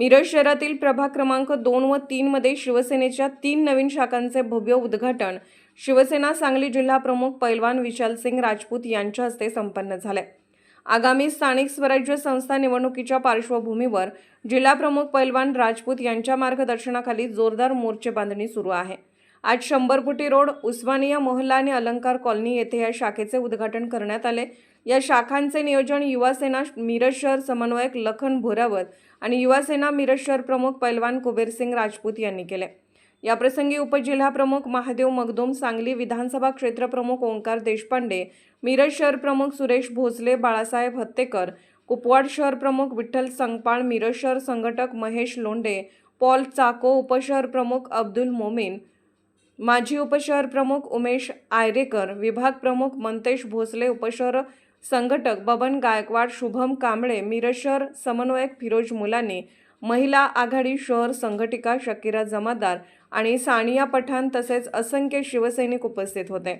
मिरज शहरातील प्रभाग क्रमांक दोन व तीनमध्ये शिवसेनेच्या तीन नवीन शाखांचे भव्य उद्घाटन. शिवसेना सांगली जिल्हा प्रमुख पैलवान विशालसिंग राजपूत यांच्या हस्ते संपन्न झाले. आगामी स्थानिक स्वराज्य संस्था निवडणुकीच्या पार्श्वभूमीवर जिल्हा प्रमुख पैलवान राजपूत यांच्या मार्गदर्शनाखाली जोरदार मोर्चे बांधणी सुरू आहे. आज शंभर फुटी रोड उस्मानिया मोहल्ला आणि अलंकार कॉलनी येथे या शाखेचे उद्घाटन करण्यात आले. या शाखांचे नियोजन युवासेना मिरज शहर समन्वयक लखन भोरावत आणि युवासेना मिरज शहर प्रमुख पैलवान कुबेरसिंग राजपूत यांनी केले. याप्रसंगी उपजिल्हाप्रमुख महादेव मगदूम सांगली विधानसभा क्षेत्र प्रमुख ओंकार देशपांडे मिरज शहर प्रमुख सुरेश भोसले बाळासाहेब हत्तेकर कुपवाड शहर प्रमुख विठ्ठल संगपाळ मिरज शहर संघटक महेश लोंढे पॉल चाको उपशहर प्रमुख अब्दुल मोमीन माजी उपशहर प्रमुख उमेश आयरेकर विभाग प्रमुख मंतेश भोसले उपशहर संघटक बबन गायकवाड शुभम कांबळे मिरज शहर समन्वयक फिरोज मुलानी महिला आघाडी शहर संघटिका शकीरा जमादार आणि सानिया पठाण तसेच असंख्य शिवसैनिक उपस्थित होते.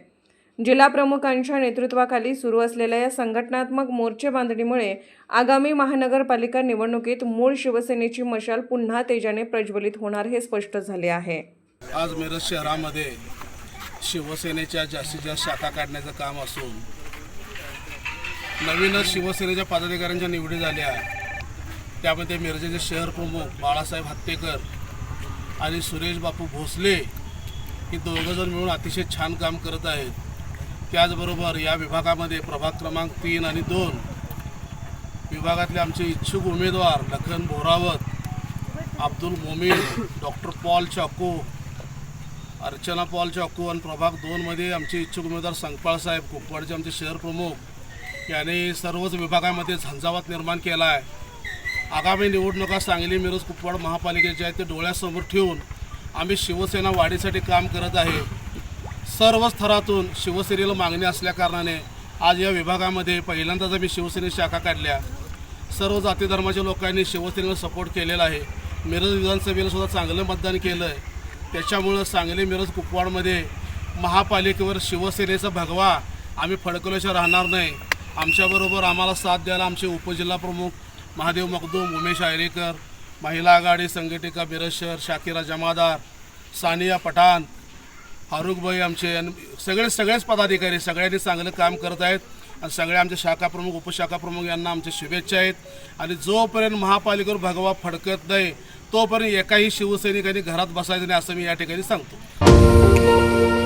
जिल्हा प्रमुखांच्या नेतृत्वाखाली सुरू असलेल्या या संघटनात्मक मोर्चे बांधणीमुळे आगामी महानगरपालिका निवडणुकीत मूळ शिवसेनेची मशाल पुन्हा तेजाने प्रज्वलित होणार हे स्पष्ट झाले आहे. आज मिरज शहरामध्ये शिवसेनेच्या जास्तीत जास्त शाखा काढण्याचं काम असून नवीनच शिवसेनेच्या पदाधिकाऱ्यांच्या निवडी झाल्या. त्यामध्ये मिरजेचे शहर प्रमुख बाळासाहेब हत्तेकर आणि सुरेश बापू भोसले ही दोघंजण मिळून अतिशय छान काम करत आहेत. त्याचबरोबर या विभागामध्ये प्रभाग क्रमांक तीन आणि दोन विभागातले आमचे इच्छुक उमेदवार लखन बोरावत अब्दुल मोमीन डॉक्टर पॉल चाकू अर्चना पॉल चाकू आणि प्रभाग दोनमध्ये आमचे इच्छुक उमेदवार संकपाळ साहेब कुपवाडचे आमचे शहर प्रमुख यांनी सर्वच विभागामध्ये झंझावात निर्माण केला आहे. आगामी निवडणुका सांगली मिरज कुपवाड महापालिकेच्या आहेत ते डोळ्यासमोर ठेवून आम्ही शिवसेना वाढीसाठी काम करत आहे. सर्व स्तरातून शिवसेनेला मागणी असल्याकारणाने आज या विभागामध्ये पहिल्यांदाच आम्ही शिवसेनेची शाखा काढल्या. सर्व जाती धर्माच्या लोकांनी शिवसेनेला सपोर्ट केलेला आहे. मिरज विधानसभेला सुद्धा चांगलं मतदान केलं आहे त्याच्यामुळं सांगली मिरज कुपवाडमध्ये महापालिकेवर शिवसेनेचा भगवा. आम्ही फडकवल्याशिवाय राहणार नाही. आमच्याबरोबर आम्हाला साथ द्यायला आमचे उपजिल्हाप्रमुख महादेव मकदूम उमेश आयरेकर महिला आघाडी संघटिका मिरज शहर शाकिरा जमादार सानिया पठाण फारुखभाई आमचे सगळे सगळेच पदाधिकारी सगळ्यांनी चांगलं काम करत आहेत. आणि सगळे आमचे शाखाप्रमुख उपशाखाप्रमुख उपशाखा प्रमुख यांना आमच्या शुभेच्छा आहेत. आणि जोपर्यंत महापालिकेवर भगवा फडकत नाही तोपर्यंत एकाही शिवसैनिकांनी घरात बसायचं नाही असं मी या ठिकाणी सांगतो.